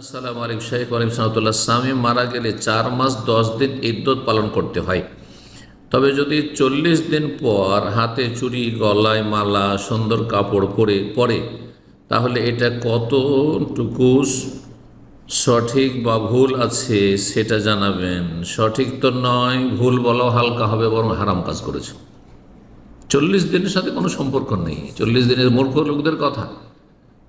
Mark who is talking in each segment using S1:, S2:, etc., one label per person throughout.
S1: আসসালামু আলাইকুম শেখ আলিম সাহতুল্লাহ স্বামী মারা গেলে চার মাস দশ দিন ইদ্যত পালন করতে হয়। তবে যদি চল্লিশ দিন পর হাতে চুড়ি গলায় মালা, সুন্দর কাপড় পরে পরে, তাহলে এটা কতটুকু সঠিক বা ভুল আছে সেটা জানাবেন। সঠিক তো নয়, ভুল বলাও হালকা হবে, বরং হারাম কাজ করেছে। চল্লিশ দিনের সাথে কোনো সম্পর্ক নেই। চল্লিশ দিনের মূর্খ লোকদের কথা।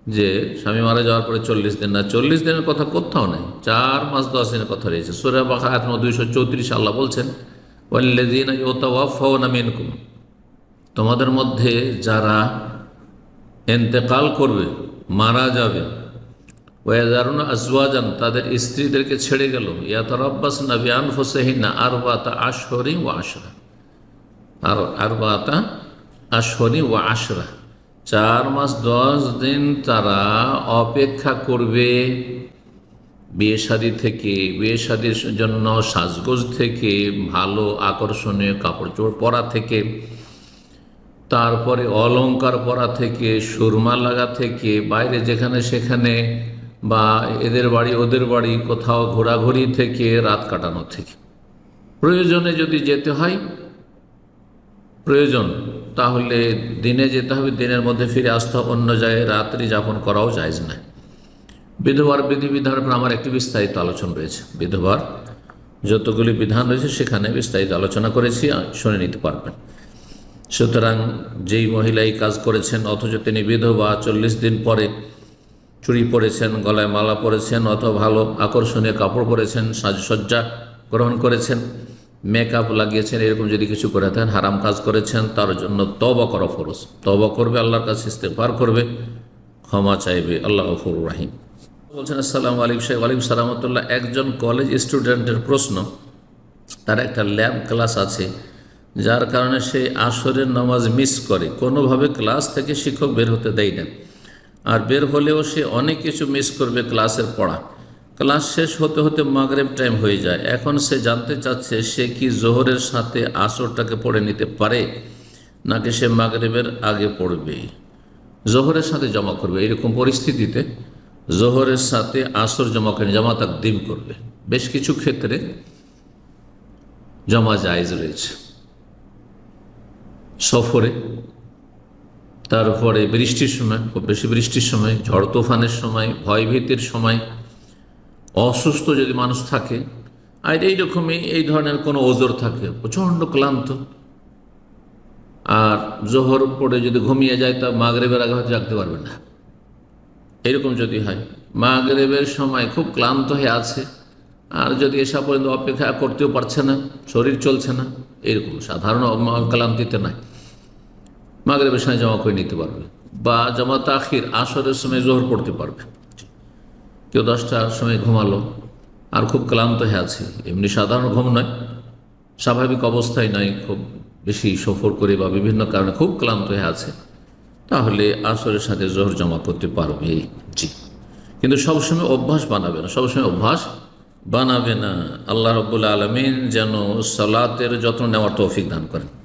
S1: যে স্বামী মারা যাওয়ার পরে চল্লিশ দিন না, চল্লিশ দিনের কথা কোথাও নেই। চার মাস দশ দিনের কথা রয়েছে। সুরা বাখা আত্ম দুইশো চৌত্রিশ, আল্লাহ বলছেন তোমাদের মধ্যে যারা এন্তেকাল করবে, মারা যাবে ওয়াজারুন আজওয়াজান, তাদের স্ত্রীদেরকে ছেড়ে গেল। ইয়াতরাব্বাস নবী আনফুসহিনা আর বাতা আশহরি ও আশরা। আর আর বাতা আশহরি ও আশরা। চার মাস দশ দিন তারা অপেক্ষা করবে বিয়ে শাদি থেকে, বিয়ে শাদির জন্য সাজগোজ থেকে, ভালো আকর্ষণীয় কাপড় চোপড় পরা থেকে, তারপরে অলংকার পরা থেকে, সুরমা লাগা থেকে, বাইরে যেখানে সেখানে বা এদের বাড়ি ওদের বাড়ি, কোথাও ঘোরাঘুরি থেকে, রাত কাটানো থেকে। প্রয়োজনে যদি যেতে হয়, প্রয়োজন। তাহলে দিনে যেতে হবে, দিনের মধ্যে ফিরে আসতে হবে, অন্য জায়গায় রাত্রি যাপন করাও যায় না বিধবার বিধিবিধানের আমার একটি বিস্তারিত আলোচনা রয়েছে। বিধবার যতগুলি বিধান রয়েছে, সেখানে বিস্তারিত আলোচনা করেছি, শুনে নিতে পারবেন। সুতরাং যেই মহিলা এই কাজ করেছেন, অথচ তিনি বিধবা, চল্লিশ দিন পরে চুড়ি পরেছেন, গলায় মালা পরেছেন অত ভালো আকর্ষণীয় কাপড় পরেছেন, সাজসজ্জা গ্রহণ করেছেন মেকআপ লাগিয়েছেন, এরকম যদি কিছু করে থাকেন হারাম কাজ করেছেন, তার জন্য তবা করা ফরজ। তবা করবে, আল্লাহর কাছে ইস্তেফার করবে, ক্ষমা চাইবে। আল্লাহ গফুর রাহিম। বলছেন, আসসালাম আলাইকুম শেখ আলিম সালামতুল্লাহ একজন কলেজ স্টুডেন্টের প্রশ্ন, তার একটা ল্যাব ক্লাস আছে, যার কারণে সে আসরের নামাজ মিস করে। কোনোভাবে ক্লাস থেকে শিক্ষক বের হতে দেয় না। আর বের হলেও সে অনেক কিছু মিস করবে ক্লাসের পড়া। ক্লাস শেষ হতে হতে মাগরেব টাইম হয়ে যায়। এখন সে জানতে চাচ্ছে সে কি জোহরের সাথে আসরটাকে পড়ে নিতে পারে, নাকি সে মাগরেবের আগে পড়বে। জোহরের সাথে জমা করবে, এরকম পরিস্থিতিতে জোহরের সাথে আসর জমা করে জমা তাকদিম করবে। বেশ কিছু ক্ষেত্রে জমা জায়জ রয়েছে। সফরে, তারপরে বৃষ্টির সময়, খুব বেশি বৃষ্টির সময়, ঝড় তুফানের সময়, ভয়ভীতির সময় অসুস্থ যদি মানুষ থাকে, আর এইরকমই এই ধরনের কোনো ওজোর থাকে, প্রচণ্ড ক্লান্ত। আর জোহর পড়ে যদি ঘুমিয়ে যায়, তা মাগরেবের আগে হয়তো জাগতে পারবে না। এরকম যদি হয়, মাগরেবের সময় খুব ক্লান্ত হয়ে আছে, আর যদি এসা পর্যন্ত অপেক্ষা করতেও পারছে না, শরীর চলছে না, এরকম সাধারণ ক্লান্তিতে নাই মাগরেবের সময় জমা করে নিতে পারবে, বা জমা তাখির আসরের সময় জোহর পড়তে পারবে। কেউ দশটার সময় ঘুমালো, আর খুব ক্লান্ত হয়ে আছে। এমনি সাধারণ ঘুম নয়, স্বাভাবিক অবস্থায় নয়, খুব বেশি সফর করে বা বিভিন্ন কারণে খুব ক্লান্ত হয়ে আছে। তাহলে আসরের সাথে জোহর জমা করতে পারবে জি। কিন্তু সবসময় অভ্যাস বানাবে না, সবসময় অভ্যাস বানাবে না। আল্লাহ রব্বুল আলমিন যেন সালাতের যত্ন নেওয়ার তৌফিক দান করেন।